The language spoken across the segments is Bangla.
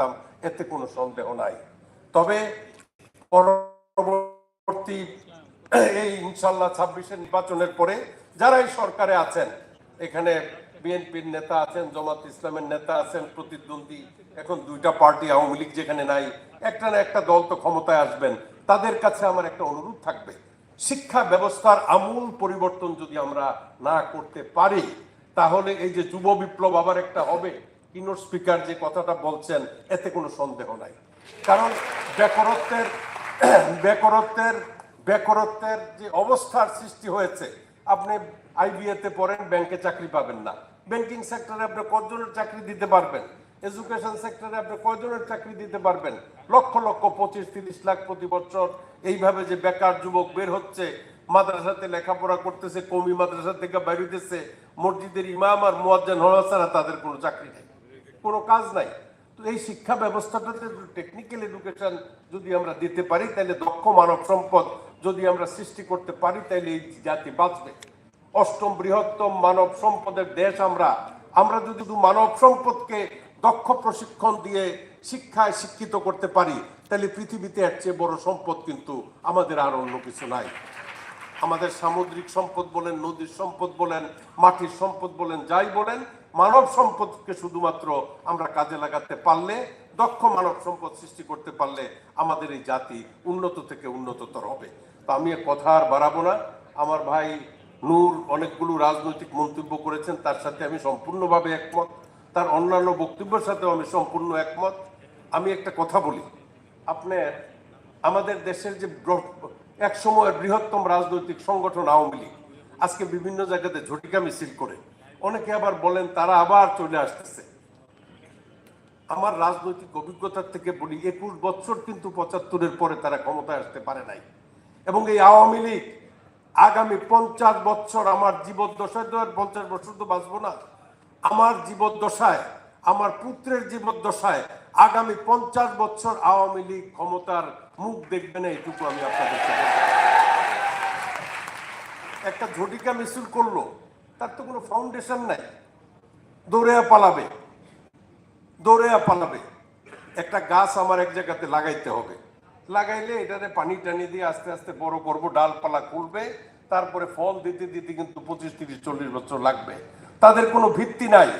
করতাম এতে কোনো সন্দেহ নাই। তবে পরবর্তী এই ইনশাল্লাহ ছাব্বিশের নির্বাচনের পরে যারা এই সরকারে আছেন, এখানে বিএনপির নেতা আছেন, জামাত ইসলামের নেতা আছেন, প্রতিদ্বন্দ্বী, এখন দুইটা পার্টি আওয়ামী লীগ যেখানে নাই, একটা না একটা দল তো ক্ষমতায় আসবেন, তাদের কাছে আমার একটা অনুরোধ থাকবে। শিক্ষা ব্যবস্থার আমূল পরিবর্তন যদি আমরা না করতে পারি, তাহলে এই যে যুব বিপ্লব আবার একটা হবে কিনোর স্পিকার যে কথাটা বলছেন, এতে কোনো সন্দেহ নাই। কারণ বেকারত্বের বেকারত্বের বেকারত্বের যে অবস্থার সৃষ্টি হয়েছে, আপনি আইবিএতে পড়েন, ব্যাংকে চাকরি পাবেন না। ব্যাংকিং সেক্টরে আপনি কতজনের চাকরি দিতে পারবেন? এডুকেশন সেক্টরে আপনি কয়জনের চাকরি দিতে পারবেন? লক্ষ লক্ষ, পঁচিশ, তিরিশ লাখ প্রতি বছর। এইভাবে যে বেকার যুবক বের হচ্ছে, মাদ্রাসাতে লেখাপড়া করতেছে, কমি মাদ্রাসা থেকে বেরোতেছে মসজিদের ইমাম আর মোয়াজ্জান হওয়া ছাড়া তাদের কোনো চাকরি নেই। কোনো কাজ নাই। তো এই শিক্ষা ব্যবস্থাটাতে টেকনিক্যাল এডুকেশন যদি আমরা দিতে পারি, তাহলে দক্ষ মানব সম্পদ যদি আমরা সৃষ্টি করতে পারি, তাহলে এই জাতি বাঁচবে। অষ্টম বৃহত্তম মানব সম্পদের দেশ আমরা। আমরা যদি শুধু মানব সম্পদকে দক্ষ প্রশিক্ষণ দিয়ে শিক্ষায় শিক্ষিত করতে পারি, তাহলে পৃথিবীতে এর চেয়ে বড় সম্পদ কিন্তু আমাদের আর অন্য কিছু নাই। আমাদের সামুদ্রিক সম্পদ বলেন, নদীর সম্পদ বলেন, মাটির সম্পদ বলেন, যাই বলেন মানব সম্পদকে শুধুমাত্র আমরা কাজে লাগাতে পারলে, দক্ষ মানব সম্পদ সৃষ্টি করতে পারলে আমাদের এই জাতি উন্নত থেকে উন্নততর হবে। তো আমি কথা আর বাড়াবো না। আমার ভাই নূর অনেকগুলো রাজনৈতিক মন্তব্য করেছেন, তার সাথে আমি সম্পূর্ণভাবে একমত। তার অন্যান্য বক্তব্যের সাথেও আমি সম্পূর্ণ একমত। আমি একটা কথা বলি। আপনার, আমাদের দেশের যে এক সময়ের বৃহত্তম রাজনৈতিক সংগঠন আওয়ামী লীগ, আজকে বিভিন্ন জায়গাতে ঝটিকা মিছিল করে। অনেকে আবার বলেন, তারা আবার চলে আসতেছে। আমার রাজনৈতিক অভিজ্ঞতার থেকে বলি, একুশ বছর কিন্তু পঁচাত্তরের পরে তারা ক্ষমতায় আসতে পারে নাই। এবং এই আওয়ামী লীগ আগামী পঞ্চাশ বছর আমার জীবদ্দশায় তো আর পঞ্চাশ বছর তো বাঁচবো না। আমার জীবদ্দশায়, আমার পুত্রের জীবদ্দশায় আগামী পঞ্চাশ বছর আওয়ামী লীগ ক্ষমতার মুখ দেখবে না এইটুকু আমি পারি। একটা ঝটিকা মিছিল করল। তার তো কোনো ফাউন্ডেশন নাই। দৌড়ে পালাবে। দৌড়ে পালাবে। একটা গাছ আমার এক জায়গাতে লাগাইতে হবে। লাগাইলে এটারে পানি টানি দিয়ে আস্তে আস্তে বড় করব, ডালপালা খুলবে। তারপরে ফল দিতে দিতে কিন্তু পঁচিশ, তিরিশ, চল্লিশ বছর লাগবে। তাদের কোনো ভিত্তি নাই।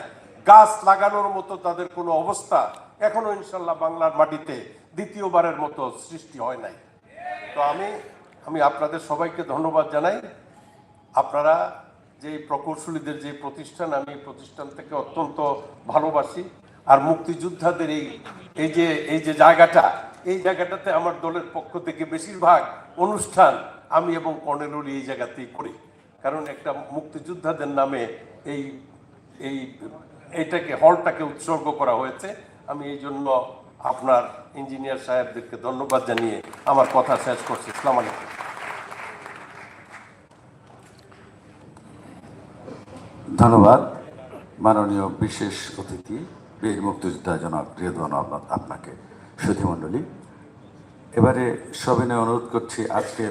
গাছ লাগানোর মতো তাদের কোনো অবস্থা এখনও ইনশাল্লাহ বাংলার মাটিতে দ্বিতীয়বারের মতো সৃষ্টি হয় নাই। তো আমি আমি আপনাদের সবাইকে ধন্যবাদ জানাই। আপনারা যে প্রকৌশলীদের যে প্রতিষ্ঠান, আমি প্রতিষ্ঠান থেকে অত্যন্ত ভালোবাসি। আর মুক্তিযোদ্ধাদের এই এই যে এই যে জায়গাটা, এই জায়গাটাতে আমার দলের পক্ষ থেকে বেশিরভাগ অনুষ্ঠান আমি এবং কর্নেলুলি এই জায়গাতেই করি। কারণ একটা মুক্তিযোদ্ধাদের নামে এই এই এইটাকে হলটাকে উৎসর্গ করা হয়েছে। আমি এই জন্য আপনার ইঞ্জিনিয়ার সাহেবদেরকে ধন্যবাদ জানিয়ে আমার কথা শেষ করছি। ইসলাম আলাইকুম। ধন্যবাদ। মাননীয় বিশেষ অতিথি, বীর মুক্তিযোদ্ধা জনাব রেদওয়ান আপনাকে সুধীমণ্ডলী। এবারে সবিনয় অনুরোধ করছি আজকের